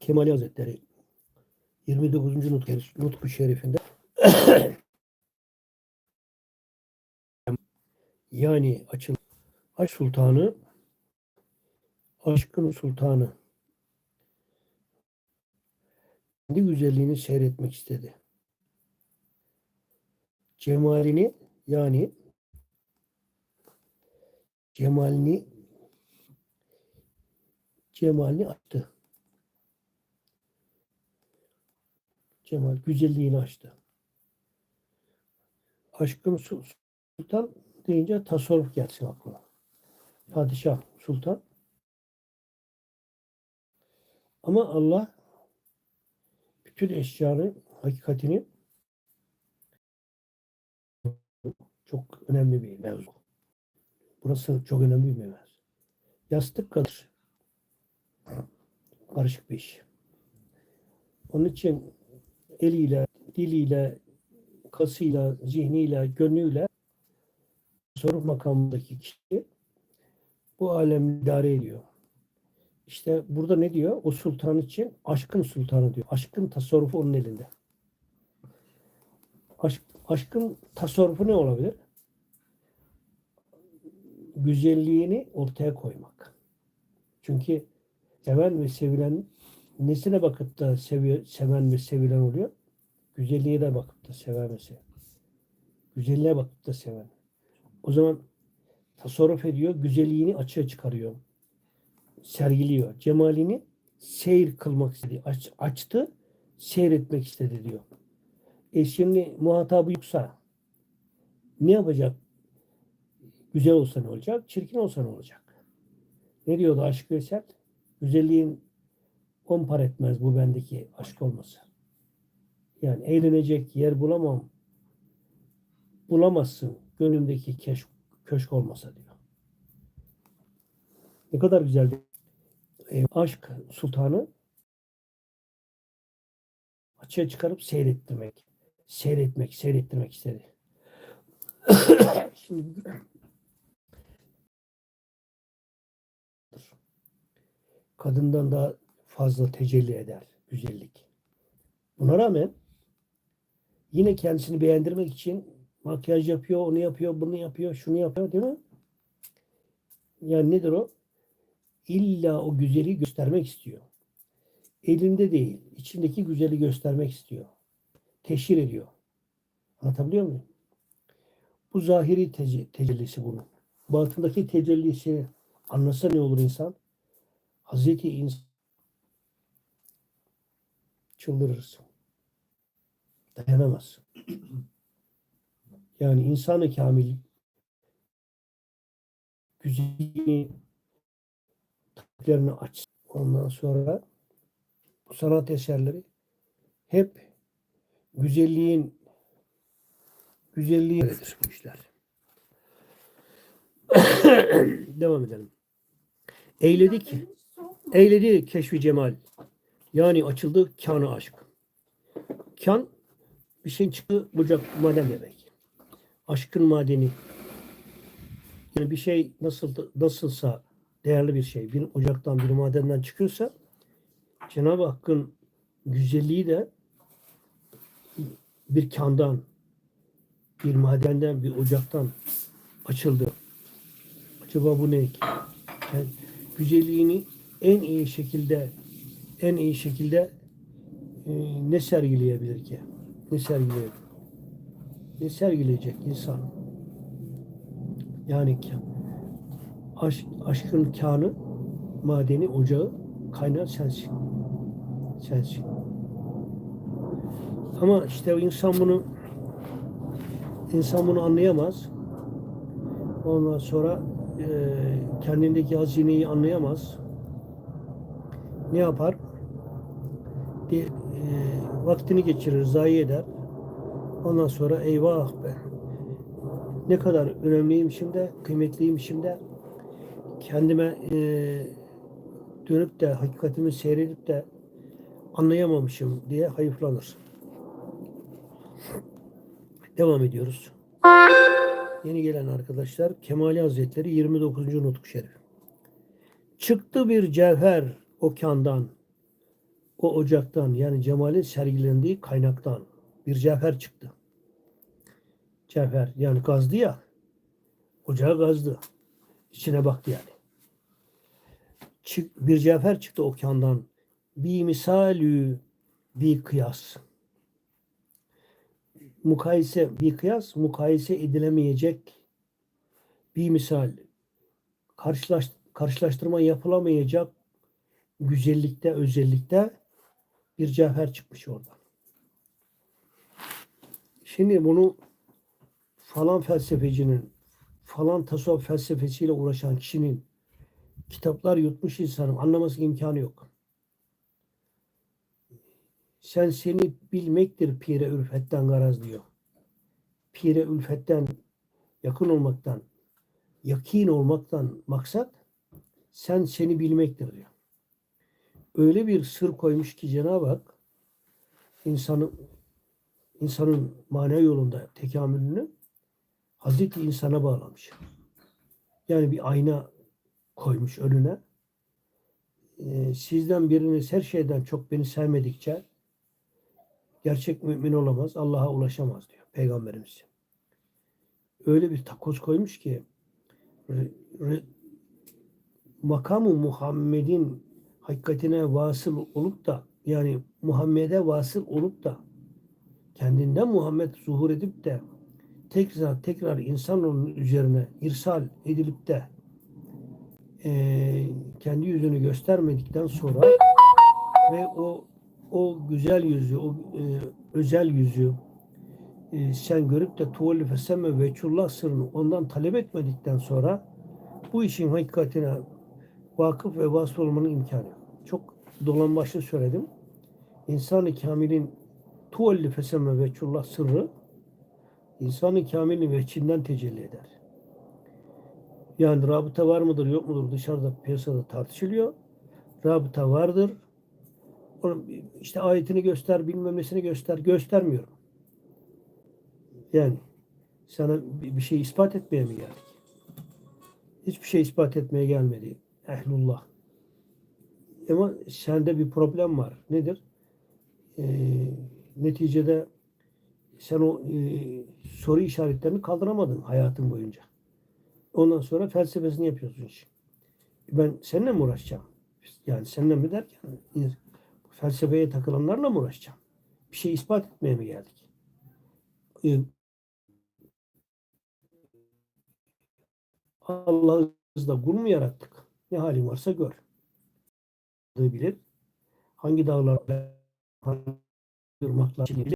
Kemali Hazretleri 29. Nutku, Nutku Şerifinde yani açıl Aşk Sultanı aşkın sultanı kendi güzelliğini seyretmek istedi. Cemalini yani cemalini cemalini açtı. Cemal güzelliğini açtı. Aşkın Sul- sultan deyince tasarruf gelsin aklına. Padişah, sultan. Ama Allah bütün eşyanın hakikatini çok önemli bir mevzu. Burası çok önemli bir mevzu. Yastık kadar karışık bir iş. Onun için eliyle, diliyle, kasıyla, zihniyle, gönlüyle soruf makamındaki kişi bu alemi idare ediyor. İşte burada ne diyor? O sultan için aşkın sultanı diyor. Aşkın tasarrufu onun elinde. Aşk, aşkın tasarrufu ne olabilir? Güzelliğini ortaya koymak. Çünkü seven ve sevilen nesine bakıp da seviyor, seven ve sevilen oluyor? Güzelliğe de bakıp da seven ve seven. Güzelliğe bakıp da seven. O zaman tasarruf ediyor, güzelliğini açığa çıkarıyor. Sergiliyor. Cemalini seyir kılmak istedi. Aç, açtı, seyretmek istedi diyor. E şimdi muhatabı yoksa ne yapacak? Güzel olsa ne olacak? Çirkin olsa ne olacak? Ne diyordu Aşık Veysel? Güzelliğin on par etmez bu bendeki aşk olması. Yani eğlenecek yer bulamam. Bulamazsın gönlümdeki keşk, köşk olmasa diyor. Ne kadar güzel. E, aşk sultanı açığa çıkarıp seyrettirmek. Seyretmek, seyrettirmek istedi. Şimdi kadından daha fazla tecelli eder güzellik. Buna rağmen yine kendisini beğendirmek için makyaj yapıyor, onu yapıyor, bunu yapıyor, şunu yapıyor değil mi? Yani nedir o? İlla o güzeli göstermek istiyor. Elinde değil, içindeki güzeli göstermek istiyor. Teşhir ediyor. Anlatabiliyor muyum? Bu zahiri tece- tecellisi bunun. Batındaki tecellisi anlasa ne olur insan? Hazreti insan çıldırırsın. Dayanamazsın. Yani insanı kamil güzelliğini takdirlerini aç. Ondan sonra bu sanat eserleri hep güzelliğin güzelliğidir bu işler. Devam edelim. Eyledi ki eyledi keşfi cemal. Yani açıldı kanı aşk. Kan bir şeyin çıktığı bucak maden demek. Aşkın madeni. Yani bir şey nasıl nasılsa değerli bir şey bir ocaktan bir madenden çıkıyorsa Cenab-ı Hakk'ın güzelliği de bir kandan, bir madenden, bir ocaktan açıldı. Acaba bu ne? Yani güzelliğini en iyi şekilde en iyi şekilde e, ne sergileyebilir ki? Ne sergileyebilir? Ne sergileyecek insan? Yani aşk, aşkın kanı, madeni, ocağı, kaynağı sensin. Sensin. Ama işte insan bunu insan bunu anlayamaz. Ondan sonra e, kendindeki hazineyi anlayamaz. Ne yapar? De, e, vaktini geçirir, zayi eder. Ondan sonra eyvah be. Ne kadar önemliymişim de, kıymetliymişim de kendime e, dönüp de hakikatimi seyredip de anlayamamışım diye hayıflanır. Devam ediyoruz. Yeni gelen arkadaşlar Kemali Hazretleri 29. Nutuk Şerif. Çıktı bir cevher okyandan, o ocaktan yani Cemal'in sergilendiği kaynaktan bir cevher çıktı. Cevher yani gazdı ya, ocağı gazdı. İçine baktı yani. Çık, bir cevher çıktı okyandan. Bir misalü bir kıyas. Mukayese, bir kıyas mukayese edilemeyecek bir misal. Karşılaş, karşılaştırma yapılamayacak güzellikte, özellikte bir cevher çıkmış oradan. Şimdi bunu falan felsefecinin, falan tasavvuf felsefesiyle uğraşan kişinin kitaplar yutmuş insanın anlaması imkanı yok. Sen seni bilmektir pire ülfetten garaz diyor. Pire ülfetten yakın olmaktan, yakin olmaktan maksat sen seni bilmektir diyor. Öyle bir sır koymuş ki Cenab-ı Hak insanın insanın manevi yolunda tekamülünü Hazreti insana bağlamış. Yani bir ayna koymuş önüne. Ee, sizden biriniz her şeyden çok beni sevmedikçe gerçek mümin olamaz, Allah'a ulaşamaz diyor Peygamberimiz. Öyle bir takoz koymuş ki re, re, makamı Muhammed'in hakikatine vasıl olup da yani Muhammed'e vasıl olup da kendinden Muhammed zuhur edip de tekrar tekrar insanoğlunun üzerine irsal edilip de e, kendi yüzünü göstermedikten sonra ve o o güzel yüzü, o e, özel yüzü e, sen görüp de tuvalli fesemme veçullah sırrını ondan talep etmedikten sonra bu işin hakikatine vakıf ve vasıl olmanın imkanı yok. Çok dolambaçlı söyledim. İnsan-ı Kamil'in tuvalli fesemme veçullah sırrı İnsanın kamilin veçinden tecelli eder. Yani rabıta var mıdır yok mudur dışarıda piyasada tartışılıyor. Rabıta vardır. İşte ayetini göster, bilmem nesini göster. Göstermiyorum. Yani sana bir şey ispat etmeye mi geldik? Hiçbir şey ispat etmeye gelmedi. Ehlullah. Ama sende bir problem var. Nedir? Ee, neticede sen o e, soru işaretlerini kaldıramadın hayatın boyunca. Ondan sonra felsefesini yapıyorsun iş. Ben seninle mi uğraşacağım? Yani seninle mi derken felsefeye takılanlarla mı uğraşacağım? Bir şey ispat etmeye mi geldik? Ee, Allah'ızla kul mu yarattık? Ne halin varsa gör. Bilir. Hangi dağlar hangi ırmaklar bilir.